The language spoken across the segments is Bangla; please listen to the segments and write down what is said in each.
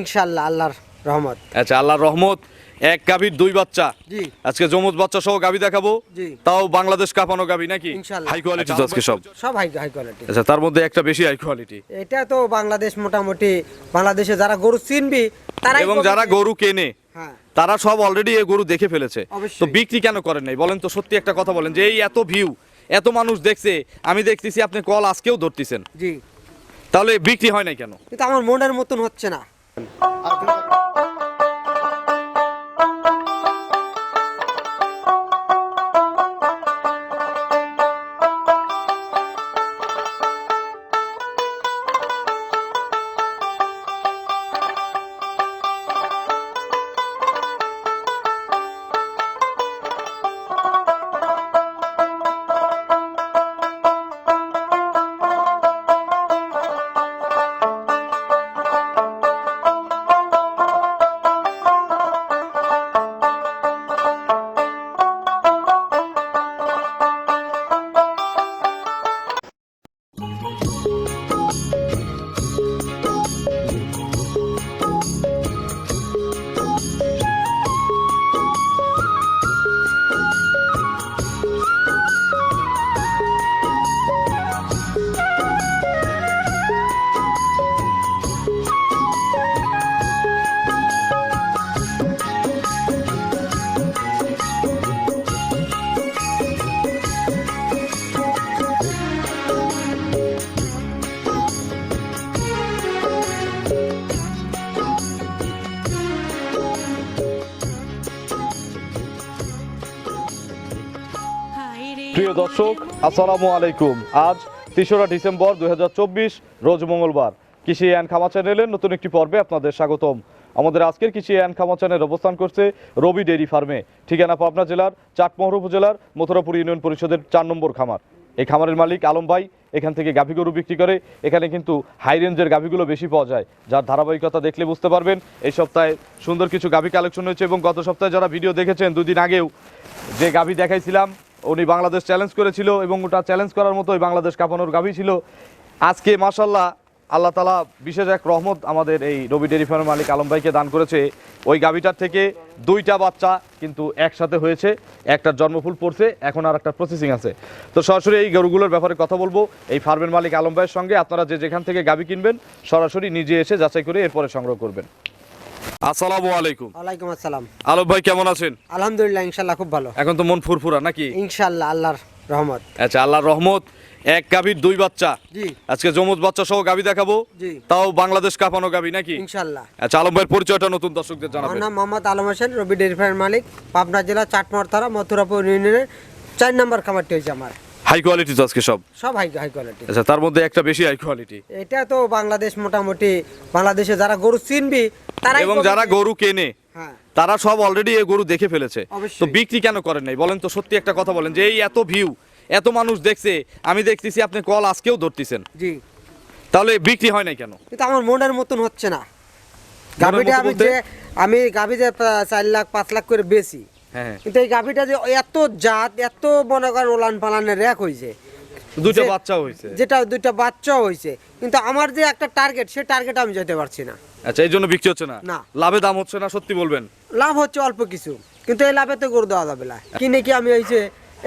ইনশাল্লাহ আল্লাহর রহমত। আচ্ছা আল্লাহর রহমত এক গাভীর দুই বাচ্চা। জি। আজকে যমজ বাচ্চা সহ গাভী দেখাবো। তাও বাংলাদেশ কাঁপানো গাভী নাকি? হাই কোয়ালিটি আজকে সব সব হাই হাই কোয়ালিটি আচ্ছা তার মধ্যে একটা বেশি হাই কোয়ালিটি এটা তো বাংলাদেশ মোটামুটি বাংলাদেশে যারা গরু চিনবি তারাই এবং যারা গরু কেনে হ্যাঁ। তারা সব অলরেডি এই গরু দেখে ফেলেছে। তো বিক্রি কেন করেন নাই? বলেন তো সত্যি একটা কথা বলেন যে এই এত ভিউ এত মানুষ দেখছে আমি দেখতেছি আপনি কল আজকেও ধরতেছেন। জি। তাহলে বিক্রি হয় নাই কেন? কিন্তু আমার মনের মতন হচ্ছে না। 啊，প্রিয় দর্শক, আসসালামু আলাইকুম। আজ তেসরা ডিসেম্বর দু হাজার চব্বিশ, রোজ মঙ্গলবার। কৃষি অ্যান্ড খামা চ্যানেলের নতুন একটি পর্বে আপনাদের স্বাগতম। আমাদের আজকের কৃষি অ্যান্ড খামা চ্যানেল অবস্থান করছে রবি ডেইরি ফার্মে, ঠিকানা পাবনা জেলার চাটমোহর উপজেলার মথুরাপুর ইউনিয়ন পরিষদের চার নম্বর খামার। এই খামারের মালিক আলম ভাই, এখান থেকে গাভী গরু বিক্রি করে, এখানে কিন্তু হাই রেঞ্জের গাভীগুলো বেশি পাওয়া যায়। যার ধারাবাহিকতা দেখলে বুঝতে পারবেন, এই সপ্তাহে সুন্দর কিছু গাভী কালেকশন হয়েছে এবং গত সপ্তাহে যারা ভিডিও দেখেছেন, দুদিন আগেও যে গাভী দেখাইছিলাম উনি বাংলাদেশ চ্যালেঞ্জ করেছিল এবং ওটা চ্যালেঞ্জ করার মতোই বাংলাদেশ কাঁপানোর গাভী ছিল। আজকে মাসাল্লাহ আল্লাহ তালা বিশেষ এক রহমত আমাদের এই রবি ডেরি ফার্মের মালিক আলম ভাইকে দান করেছে। ওই গাভীটার থেকে দুইটা বাচ্চা কিন্তু একসাথে হয়েছে একটার জন্মফুল পড়ছে, এখন আর একটা প্রসেসিং আছে। তো সরাসরি এই গরুগুলোর ব্যাপারে কথা বলব। এই ফার্মের মালিক আলম ভাইয়ের সঙ্গে আপনারা যে যেখান থেকে গাভী কিনবেন, সরাসরি নিজে এসে যাচাই করে এরপরে সংগ্রহ করবেন। আসসালামু আলাইকুম। ওয়ালাইকুম আসসালাম। আলম ভাই কেমন আছেন? আলহামদুলিল্লাহ ইনশাল্লাহ খুব ভালো। এখন তো মন ফুরফুরা নাকি? ইনশাল্লাহ আল্লাহর রহমত। আচ্ছা আল্লাহর রহমত এক গাভীর দুই বাচ্চা। জি। আজকে যমজ বাচ্চা সহ গাভী দেখাবো। জি। তাও বাংলাদেশ কাঁপানো গাভী নাকি? ইনশাল্লাহ আচ্ছা আলম ভাইয়ের পরিচয়টা নতুন দর্শকদের আমার জানাবেন নাম মোহাম্মদ আলম হোসেন রবি ডেয়ারি ফার্মের মালিক পাবনা জেলা চাটমার থানা মথুরাপুর ইউনিয়নের চার নম্বর খামারটি হয়েছে আমার। হাই কোয়ালিটি তো আজকে সব। সব হাই হাই কোয়ালিটি আচ্ছা তার মধ্যে একটা বেশি হাই কোয়ালিটি এটা তো বাংলাদেশ মোটামুটি বাংলাদেশে যারা গরু চিনবি তারাই এবং যারা গরু কেনে হ্যাঁ। তারা সব অলরেডি এই গরু দেখে ফেলেছে। তো বিক্রি কেন করেন নাই? বলেন তো সত্যি একটা কথা বলেন যে এই এত ভিউ এত মানুষ দেখছে আমি দেখতেছি আপনি কল আজকেও ধরতেছেন। জি। তাহলে বিক্রি হয় নাই কেন? কিন্তু আমার মনের মতন হচ্ছে না। গাভিটা আমি? যে আমি গাভি যে চার লাখ পাঁচ লাখ করে বেশি কিন্তু এই গাভিটা যে এত জাত এত মনে করেন ওলান পালানের র্যাক হয়েছে দুইটা বাচ্চা হয়েছে যেটা দুইটা বাচ্চাও হয়েছে কিন্তু আমার যে একটা টার্গেট সে টার্গেট আমি যেতে পারছি না। আচ্ছা এই জন্য বিক্রি হচ্ছে না? না। লাভে দাম হচ্ছে না সত্যি বলবেন? লাভ হচ্ছে অল্প কিছু। কিন্তু এই লাভে তো গরু দেওয়া যাবে না। কিনে কি আমি হয়েছে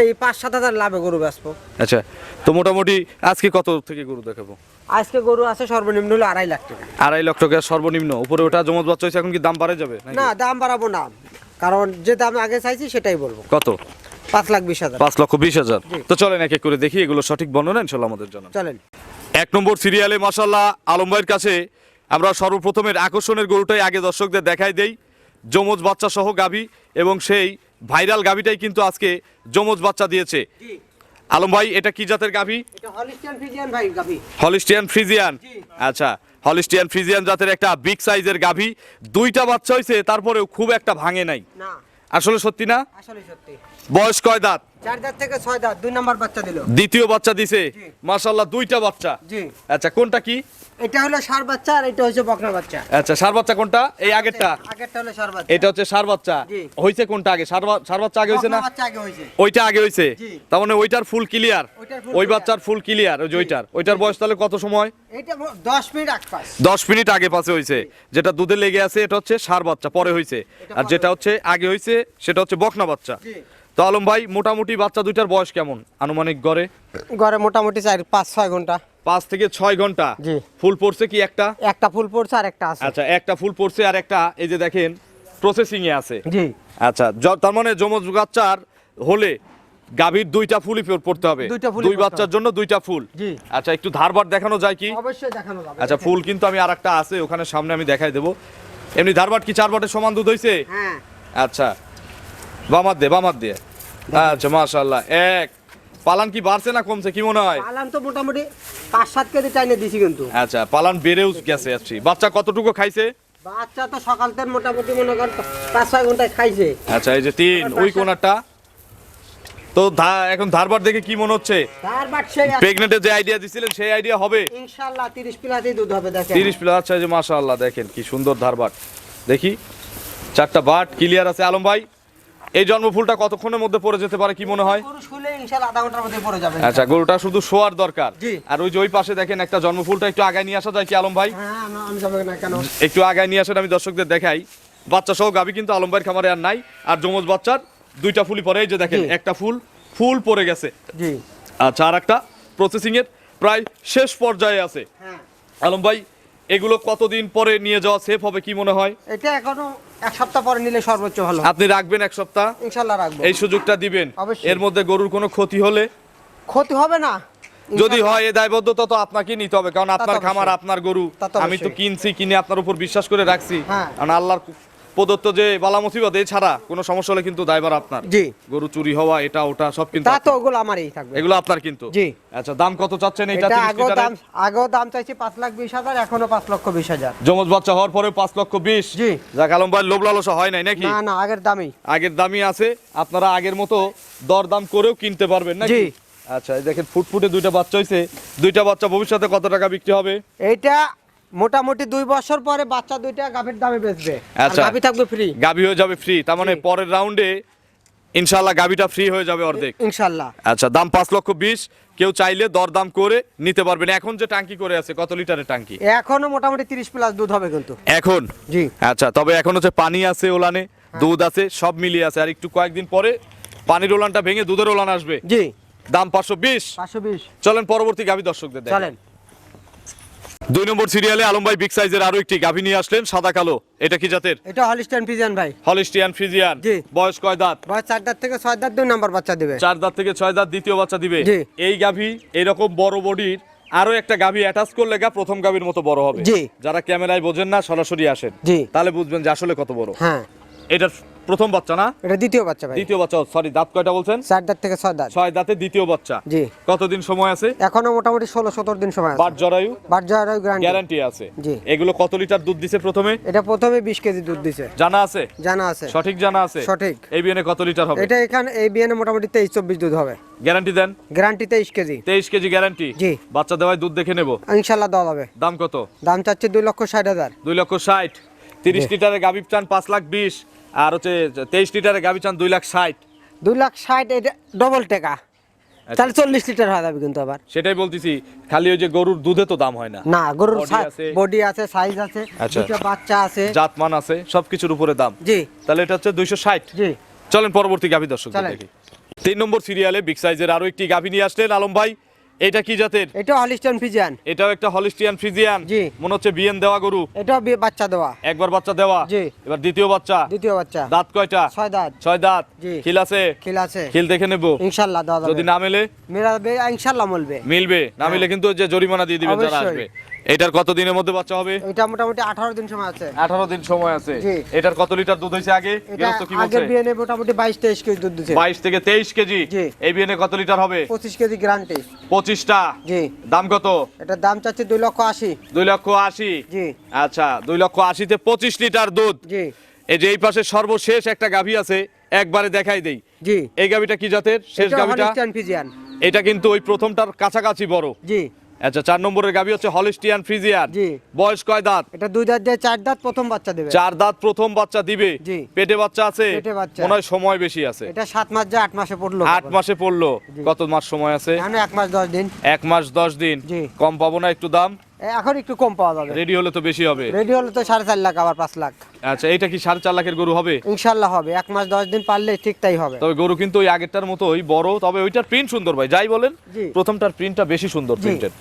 এই পাঁচ সাত হাজার লাভে গরু বেচবো? আচ্ছা তো মোটামুটি আজকে কত থেকে গরু দেখাবো? আজকে গরু আছে সর্বনিম্ন হলো আড়াই লাখ টাকা। আড়াই লাখ টাকা সর্বনিম্ন। উপরে ওটা জমজ বাচ্চা হয়েছে এখন কি দাম বাড়ে যাবে না দাম বাড়াবো না। কারণ যে দাম আগে চাইছি সেটাই বলব। কত? পাঁচ লাখ বিশ হাজার। পাঁচ লক্ষ বিশ হাজার। তো চলেন এক এক করে দেখি এগুলো সঠিক বর্ণনা ইনশাল্লাহ আমাদের জন্য। চলেন। এক নম্বর সিরিয়ালে মাসাল্লাহ আলম ভাইয়ের কাছে আমরা সর্বপ্রথমের আকর্ষণের গরুটাই আগে দর্শকদের দেখাই দেই। যমজ বাচ্চা সহ গাভী এবং সেই ভাইরাল গাভীটাই কিন্তু আজকে যমজ বাচ্চা দিয়েছে। আলম ভাই এটা কি জাতের গাভী? হলিস্টিয়ান ফ্রিজিয়ান ভাই গাভি। Holstein Friesian. আচ্ছা হলিস্টিয়ান ফ্রিজিয়ান জাতের একটা বিগ সাইজের গাভী। দুইটা বাচ্চা হয়েছে তারপরেও খুব একটা ভাঙে নাই। আসলে সত্যি না? আসলে সত্যি। বয়স কয় দাঁত? চার দাঁত থেকে ছয় দাঁত দুই নাম্বার বাচ্চা দিল। দ্বিতীয় বাচ্চা দিছে। দুইটা বাচ্চা? জি। আচ্ছা কোনটা কি? এটা হলো সার বাচ্চা আর এটা হচ্ছে বকনা বাচ্চা। আচ্ছা সার বাচ্চা কোনটা? এই আগেরটা? আগেরটা হলো সার বাচ্চা। এটা হচ্ছে সার বাচ্চা। হইছে কোনটা আগে? সার বাচ্চা আগে হইছে না? বাচ্চা আগে হয়েছে ওইটা আগে হইছে? তার মানে ওইটার ফুল ক্লিয়ার? ওই বাচ্চার ফুল ক্লিয়ার ওই যে ওইটার। ওইটার বয়স তাহলে কত সময়? এটা দশ মিনিট আগ পাস। মিনিট আগে পাশে হয়েছে যেটা দুধে লেগে আছে এটা হচ্ছে সার বাচ্চা পরে হয়েছে আর যেটা হচ্ছে আগে হয়েছে সেটা হচ্ছে বকনা বাচ্চা। তো আলম ভাই মোটামুটি বাচ্চা দুইটার বয়স কেমন? আনুমানিক গড়ে? ঘরে মোটামুটি চার পাঁচ ছয় ঘণ্টা। পাঁচ থেকে ছয় ঘণ্টা? জি। ফুল পড়ছে কি একটা? একটা ফুল পড়ছে আর একটা আছে। আচ্ছা একটা ফুল পড়ছে আর একটা এই যে দেখেন প্রসেসিং এ আছে। জি। আচ্ছা তার মানে যমজ বাচ্চার হলে গাভীর দুইটা ফুলই পড়- পড়তে হবে। দুই বাচ্চার জন্য দুইটা ফুল। জি। আচ্ছা একটু ধারবার দেখানো যায় কি? অবশ্যই দেখানো যাবে। আচ্ছা ফুল কিন্তু আমি আর একটা আছে ওখানে সামনে আমি দেখাই দেবো। এমনি ধারবাট কি চার বাটের সমান দুধ হইছে? হ্যাঁ। আচ্ছা বামার দে বামার দিয়ে আচ্ছা মাশাল্লাহ এক। পালান কি বাড়ছে না কমছে কি মনে হয়? পালান তো মোটামুটি পাঁচ সাত কেজি টাইনে দিছি কিন্তু। আচ্ছা পালান বেড়েও গেছে আছি বাচ্চা কতটুকু খাইছে? বাচ্চা তো সকাল থেকে মোটামুটি মনে কর পাঁচ ছয় ঘন্টায় খাইছে। আচ্ছা এই যে তিন ওই কোনারটা? তো এখন ধারবার দেখে কি মনে হচ্ছে? তার বাট সেই। যে আইডিয়া দিছিলেন সেই আইডিয়া হবে? ইনশাল্লাহ তিরিশ প্লাসই দুধ হবে দেখেন। তিরিশ প্লাস আচ্ছা এই যে মাশাআল্লাহ দেখেন কি সুন্দর ধারবাট দেখি চারটা বাট ক্লিয়ার আছে আলম ভাই? এই জন্মফুলটা কতক্ষণের মধ্যে পড়ে যেতে পারে কি মনে হয়? পুরুষ হলে ইনশাল্লাহ আধা ঘণ্টার মধ্যে পড়ে যাবে। আচ্ছা গরুটা শুধু শোয়ার দরকার? আর ওই যে ওই পাশে দেখেন একটা জন্মফুলটা একটু আগায় নিয়ে আসা যায় কি আলম ভাই? হ্যাঁ একটু আগায় নিয়ে আসেন আমি দর্শকদের দেখাই। বাচ্চা সহ গাবি কিন্তু আলম ভাইয়ের খামারে আর নাই। আর যমজ বাচ্চার দুইটা ফুলই পরে এই যে দেখেন একটা ফুল ফুল পড়ে গেছে। জি। আচ্ছা আর একটা প্রসেসিং এর প্রায় শেষ পর্যায়ে আছে। হ্যাঁ। আলম ভাই এগুলো কতদিন পরে নিয়ে যাওয়া সেফ হবে কি মনে হয়? এটা এখনও এক সপ্তাহ পরে নিলে সর্বোচ্চ ভালো। আপনি রাখবেন এক সপ্তাহ? ইনশাল্লাহ রাখব। এই সুযোগটা দিবেন। এর মধ্যে গরুর কোনো ক্ষতি হলে? ক্ষতি হবে না। যদি হয় এ দায়বদ্ধতা তো আপনাকে নিতে হবে কারণ আপনার খামার আপনার গরু। আমি তো কিনছি কিনে আপনার উপর বিশ্বাস করে রাখছি। হ্যাঁ। কারণ আল্লাহর প্রদত্ত যে বালা মুসিবত এছাড়া কোনো সমস্যা হলে কিন্তু দায়বার আপনার। জি। গরু চুরি হওয়া এটা ওটা সব কিন্তু তা তো ওগুলো আমারই থাকবে। এগুলো আপনার কিন্তু। জি। আচ্ছা দাম কত চাচ্ছেন এটা এটা 30 আগেও লিটারের? দাম আগেও দাম চাইছি পাঁচ লাখ বিশ হাজার এখনও পাঁচ লক্ষ বিশ হাজার। যমজ বাচ্চা হওয়ার পরে পাঁচ লক্ষ বিশ। জি। যাক আলম ভাই লোভ লালসা হয় নাই নাকি? না না আগের দামই। আগের দামই আছে। আপনারা আগের মতো দরদাম করেও কিনতে পারবেন নাকি? জি। আচ্ছা এই দেখেন ফুটফুটে দুইটা বাচ্চা হইছে। দুইটা বাচ্চা ভবিষ্যতে কত টাকা বিক্রি হবে? এইটা মোটামুটি দুই বছর পরে বাচ্চা দুইটা গাভীর দামে বেচবে। আচ্ছা। গাভী থাকবে ফ্রি গাবি হয়ে যাবে ফ্রি তার মানে পরের রাউন্ডে ইনশাল্লাহ গাবিটা ফ্রি হয়ে যাবে অর্ধেক। ইনশাল্লাহ আচ্ছা দাম পাঁচ লক্ষ বিশ কেউ চাইলে দরদাম করে নিতে পারবেন। এখন যে টাঙ্কি করে আছে কত লিটারের টাঙ্কি? এখনও মোটামুটি তিরিশ প্লাস দুধ হবে কিন্তু। এখন? জি। আচ্ছা তবে এখন হচ্ছে পানি আছে ওলানে দুধ আছে সব মিলিয়ে আছে। আর একটু কয়েকদিন পরে পানির ওলানটা ভেঙে দুধের ওলান আসবে। জি। দাম পাঁচশো বিশ। পাঁচশো বিশ। চলেন পরবর্তী গাভী দর্শকদের। চলেন। দুই নম্বর সিরিয়ালে আলম ভাই বিগ সাইজের আরও একটি গাভী নিয়ে আসলেন সাদা কালো। এটা কি জাতের? এটা হলিস্টান পিজিয়ান ভাই। হলিস্টিয়ান ফ্রিজিয়ান জি। বয়স কয় দাঁত? বয়স চার দাঁত থেকে ছয় দাঁত দুই নাম্বার বাচ্চা দেবে। চার দাঁত থেকে ছয় দাঁত দ্বিতীয় বাচ্চা দিবে। জি। এই গাভী এরকম বড় বডির আরও একটা গাভী অ্যাটাচ করলে গা প্রথম গাভীর মতো বড় হবে। জি। যারা ক্যামেরায় বোঝেন না সরাসরি আসেন। জি। তাহলে বুঝবেন যে আসলে কত বড়। হ্যাঁ। এটার প্রথম বাচ্চা না? এটা দ্বিতীয় বাচ্চা ভাই। দ্বিতীয় বাচ্চা সরি দাঁত কয়টা বলছেন? চার দাঁত থেকে ছয় দাঁত। ছয় দাঁতে দ্বিতীয় বাচ্চা। জি। কতদিন সময় আছে? এখনও মোটামুটি ষোলো সতেরো দিন সময় বাট আছে জরায়ু? বাট যাওয়ার গ্যারান্টি গ্যারান্টি আছে। জি। এগুলো কত লিটার দুধ দিছে প্রথমে? এটা প্রথমে বিশ কেজি দুধ দিছে। জানা আছে? জানা আছে। সঠিক জানা আছে? সঠিক। এই বিয়ানে কত লিটার হবে? এটা এখানে এই বিয়ানে মোটামুটি তেইশ চব্বিশ দুধ হবে। গ্যারান্টি দেন? গ্যারান্টি তেইশ কেজি। তেইশ কেজি গ্যারান্টি জি। বাচ্চা দেওয়ায় দুধ দেখে নেব। ইনশাল্লাহ দেওয়া হবে দাম কত? দাম চাচ্ছে দুই লক্ষ ষাট হাজার। দুই লক্ষ ষাট। তিরিশ লিটারের গাভি চান পাঁচ লাখ বিশ। আর হচ্ছে তেইশ লিটারে গাভি চান দুই লাখ ষাট। দুই লাখ ষাট এটা ডবল টাকা। আচ্ছা। তাহলে চল্লিশ লিটার হয়ে যাবে কিন্তু আবার। সেটাই বলতেছি খালি ওই যে গরুর দুধে তো দাম হয় না। না গরুর বডি আছে। সাইজ আছে আচ্ছা। বাচ্চা আছে। জাতমান আছে সবকিছুর উপরে দাম। জি। তাহলে এটা হচ্ছে দুইশো ষাট। জি। চলেন পরবর্তী গাভি দর্শক দেখি। তিন নম্বর সিরিয়ালে বিগ সাইজের আরও একটি গাভি নিয়ে আসলেন আলম ভাই। এটা কি জাতের? এটা হলিস্টিয়ান ফ্রিজিয়ান এটাও একটা হলিস্টিয়ান ফ্রিজিয়ান জি। মনে হচ্ছে বিএন দেওয়া গরু। এটাও বি- বাচ্চা দেওয়া। একবার বাচ্চা দেওয়া। জি। এবার দ্বিতীয় বাচ্চা। দ্বিতীয় বাচ্চা। দাঁত কয়টা? ছয় দাঁত। ছয় দাঁত। জি। খিল আছে? খিল আছে। খিল দেখে নেব। ইনশাআল্লাহ দাদা যদি না মেলে? মেরা ইনশাআল্লাহ বলবে মিলবে। না মিলে কিন্তু যে জরিমানা দিয়ে দিবেন যারা আসবে। এটার কত দিনের মধ্যে বাচ্চা হবে? এটা মোটামুটি আঠারো দিন সময় আছে। আঠারো দিন সময় আছে। এটার কত লিটার দুধ হয়েছে আগে? গৃহস্থ কি বলছে? আগের বিয়ানে মোটামুটি বাইশ তেইশ কেজি দুধ দিচ্ছে বাইশ থেকে তেইশ কেজি? জি। এই বিয়েনে কত লিটার হবে? পঁচিশ কেজি গ্যারান্টি। পঁচিশটা? জি। দাম কত? এটার দাম চাচ্ছে দুই লক্ষ আশি। দুই লক্ষ আশি? জি। আচ্ছা দুই লক্ষ আশিতে পঁচিশ লিটার দুধ। জি। এই যে এই পাশে সর্বশেষ একটা গাভী আছে একবারে দেখাই দেই। জি। এই গাবিটা কি জাতের? শেষ এটা গাবিটা এটা কিন্তু ওই প্রথমটার কাছাকাছি বড়। জি। আচ্ছা চার নম্বরের গাবি হচ্ছে হলিস্টিয়ান ফ্রিজিয়ান। জি। বয়স কয় দাঁত? এটা দুই দাঁত দিয়ে চার দাঁত প্রথম বাচ্চা দেবে। চার দাঁত প্রথম বাচ্চা দিবে। জি। পেটে বাচ্চা আছে? পেটে বাচ্চা। মনে হয় সময় বেশি আছে। এটা সাত মাস যা আট মাসে পড়ল। আট মাসে পড়ল। কত মাস সময় আছে? এক মাস দশ দিন। এক মাস দশ দিন। জি। কম পাবো না একটু দাম? এখন একটু কম পাওয়া যাবে। রেডি হলে তো বেশি হবে। রেডি হলে তো সাড়ে চার লাখ আবার পাঁচ লাখ। আচ্ছা এটা কি সাড়ে চার লাখের গরু হবে? ইনশাল্লাহ হবে। এক মাস দশ দিন পারলে ঠিক তাই হবে। তবে গরু কিন্তু ওই আগেরটার মতো ওই বড় তবে ওইটার প্রিন্ট সুন্দর ভাই। যাই বলেন প্রথমটার প্রিন্টটা বেশি সুন্দর প্রিন্টের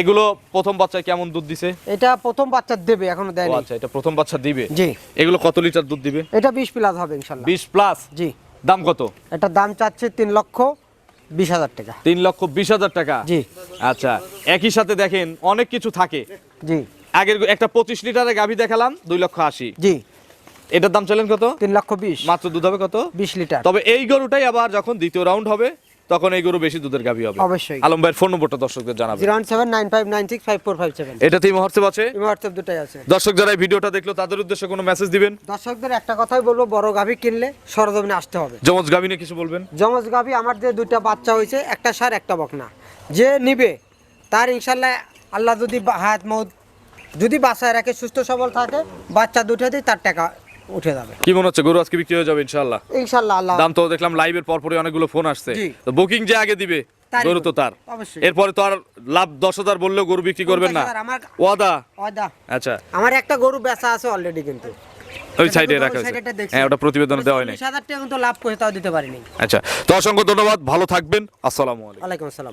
এগুলো প্রথম বাচ্চায় কেমন দুধ দিছে? এটা প্রথম বাচ্চা দেবে এখনও দেয়নি। আচ্ছা এটা প্রথম বাচ্চা দিবে? জি। এগুলো কত লিটার দুধ দিবে? এটা বিশ প্লাস হবে ইনশাল্লাহ বিশ প্লাস জি। দাম কত? এটা দাম চাচ্ছে তিন লক্ষ বিশ হাজার টাকা। তিন লক্ষ বিশ হাজার টাকা? জি। আচ্ছা একই সাথে দেখেন অনেক কিছু থাকে। জি। আগের একটা পঁচিশ লিটারের গাভী দেখালাম দুই লক্ষ আশি। জি। এটার দাম চলেন কত? তিন লক্ষ বিশ। মাত্র দুধ হবে কত? বিশ লিটার। তবে এই গরুটাই আবার যখন দ্বিতীয় রাউন্ড হবে তখন এই গরু বেশি দুধের গাভী হবে। অবশ্যই। আলম ভাইয়ের ফোন নম্বরটা দর্শকদের জানাবে zero one seven nine five nine six five four five seven. WhatsApp আছে? হোয়াটসঅ্যাপ দুটাই আছে। দর্শক যারা এই ভিডিওটা দেখল তাদের উদ্দেশ্যে কোনো মেসেজ দিবেন? দর্শকদের একটা কথাই বলব বড় গাভী কিনলে সরজমিনে আসতে হবে। জমজ গাভী নিয়ে কিছু বলবেন? জমজ গাভী আমার যে দুইটা বাচ্চা হয়েছে একটা সার একটা বকনা। যে নিবে তার ইনশাল্লাহ আল্লাহ যদি হায়াত মৌত যদি বাসায় রাখে সুস্থ সবল থাকে বাচ্চা দুটাতেই তার টাকা উঠে যাবে। কি মনে হচ্ছে গরু আজকে বিক্রি হয়ে যাবে ইনশাআল্লাহ? ইনশাল্লাহ আল্লাহ। দাম তো দেখলাম লাইভের পরপরই অনেকগুলো ফোন আসছে। তো বুকিং যে আগে দিবে গরু তো তার। এরপরে তো আর লাভ দশ হাজার বললেও গরু বিক্রি করবেন না। ওয়াদা? ওয়াদা। আচ্ছা। আমার একটা গরু বেচা আছে অলরেডি কিন্তু। ওই সাইডে রাখা আছে। হ্যাঁ ওটা প্রতিবেদনে দেওয়া নাই টাকা কিন্তু লাভ করে তাও দিতে পারিনি। আচ্ছা তো অসংখ্য ধন্যবাদ ভালো থাকবেন আসসালামু আলাইকুম। ওয়ালাইকুম আসসালাম।